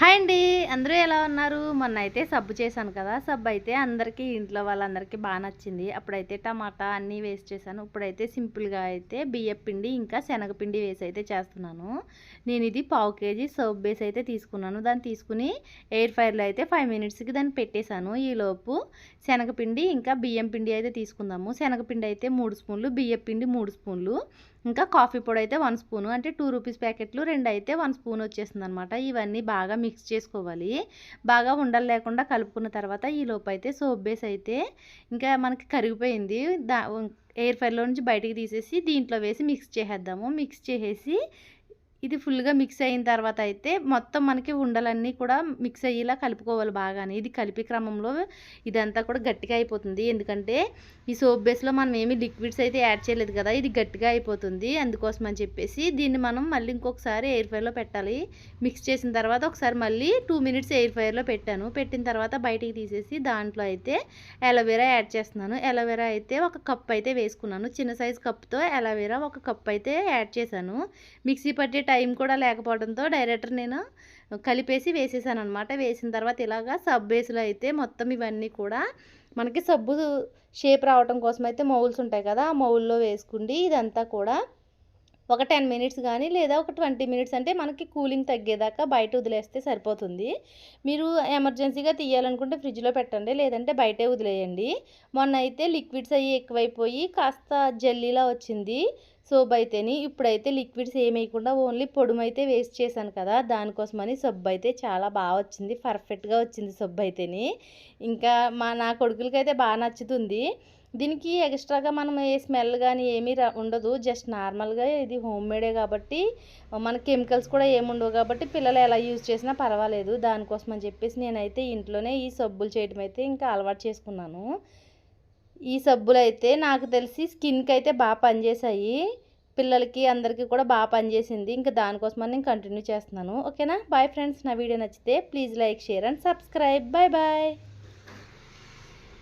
Hi అండి. అందరూ ఎలా ఉన్నారు? మొన్న అయితే సబ్బు చేశాను కదా. సబ్బు అయితే అందరికీ ఇంట్లో వాళ్ళందరికీ బాగా నచ్చింది. అప్పుడైతే టమాటా అన్నీ వేస్ట్ చేశాను. ఇప్పుడైతే సింపుల్గా అయితే బియ్యం పిండి ఇంకా శనగపిండి వేసి అయితే చేస్తున్నాను. నేను ఇది పావు కేజీ సోప్ బేస్ అయితే తీసుకున్నాను. దాన్ని తీసుకుని ఎయిర్ ఫ్రైర్లో అయితే ఫైవ్ మినిట్స్కి దాన్ని పెట్టేశాను. ఈలోపు శనగపిండి ఇంకా బియ్యం పిండి అయితే తీసుకుందాము. శనగపిండి అయితే మూడు స్పూన్లు బియ్యం పిండి మూడు స్పూన్లు. ఇంకా కాఫీ పొడి అయితే వన్ స్పూను అంటే టూ రూపీస్ ప్యాకెట్లు రెండు అయితే వన్ స్పూన్ వచ్చేసింది అనమాట ఇవన్నీ బాగా మిక్స్ చేసుకోవాలి. బాగా ఉండలు లేకుండా కలుపుకున్న తర్వాత ఈ లోపు అయితే సోప్ బేస్ అయితే ఇంకా మనకి కరిగిపోయింది. దా ఎయిర్ ఫైర్లో నుంచి బయటికి తీసేసి దీంట్లో వేసి మిక్స్ చేసేద్దాము. మిక్స్ చేసేసి ఇది ఫుల్గా మిక్స్ అయిన తర్వాత అయితే మొత్తం మనకి ఉండలన్నీ కూడా మిక్స్ అయ్యేలా కలుపుకోవాలి బాగానే. ఇది కలిపి క్రమంలో ఇదంతా కూడా గట్టిగా అయిపోతుంది. ఎందుకంటే ఈ సోప్ బేస్లో మనం ఏమి లిక్విడ్స్ అయితే యాడ్ చేయలేదు కదా ఇది గట్టిగా అయిపోతుంది. అందుకోసం అని చెప్పేసి దీన్ని మనం మళ్ళీ ఇంకొకసారి ఎయిర్ ఫైర్లో పెట్టాలి. మిక్స్ చేసిన తర్వాత ఒకసారి మళ్ళీ టూ మినిట్స్ ఎయిర్ ఫైర్లో పెట్టాను. పెట్టిన తర్వాత బయటికి తీసేసి దాంట్లో అయితే ఎలవేరా యాడ్ చేస్తున్నాను. ఎలవేరా అయితే ఒక కప్ అయితే వేసుకున్నాను. చిన్న సైజ్ కప్తో ఎలవేరా ఒక కప్ అయితే యాడ్ చేశాను. మిక్సీ పట్టే టైం కూడా లేకపోవడంతో డైరెక్టర్ నేను కలిపేసి వేసేసాను అనమాట వేసిన తర్వాత ఇలాగా సబ్ బేస్లో అయితే మొత్తం ఇవన్నీ కూడా మనకి సబ్బు షేప్ రావడం కోసం అయితే మౌల్స్ ఉంటాయి కదా ఆ మౌల్లో వేసుకుండి ఇదంతా కూడా ఒక టెన్ మినిట్స్ కానీ లేదా ఒక ట్వంటీ మినిట్స్ అంటే మనకి కూలింగ్ తగ్గేదాకా బయట వదిలేస్తే సరిపోతుంది. మీరు ఎమర్జెన్సీగా తీయాలనుకుంటే ఫ్రిడ్జ్లో పెట్టండి లేదంటే బయటే వదిలేయండి. మొన్న అయితే లిక్విడ్స్ అవి ఎక్కువైపోయి కాస్త జల్లీలా వచ్చింది. సోప్ అయితేని ఇప్పుడైతే లిక్విడ్స్ ఏమేయకుండా ఓన్లీ పొడుమైతే వేస్ట్ చేశాను కదా దానికోసమని సబ్బు అయితే చాలా బాగా వచ్చింది పర్ఫెక్ట్గా వచ్చింది సబ్బు అయితేని ఇంకా మా నా కొడుకులకైతే బాగా నచ్చుతుంది. దీనికి ఎక్స్ట్రాగా మనం ఏ స్మెల్ కానీ ఏమీ ఉండదు జస్ట్ నార్మల్గా ఇది హోమ్ మేడే కాబట్టి మన కెమికల్స్ కూడా ఏముండవు కాబట్టి పిల్లలు ఎలా యూజ్ చేసినా పర్వాలేదు. దానికోసం అని చెప్పేసి నేనైతే ఇంట్లోనే ఈ సబ్బులు చేయడం అయితే ఇంకా అలవాటు చేసుకున్నాను. ఈ సబ్బులు అయితే నాకు తెలిసి స్కిన్కి అయితే బాగా పనిచేసాయి పిల్లలకి అందరికీ కూడా బాగా పనిచేసింది. ఇంకా దానికోసమని నేను కంటిన్యూ చేస్తున్నాను. ఓకేనా? Bye friends. నా వీడియో నచ్చితే please like share and subscribe. Bye bye.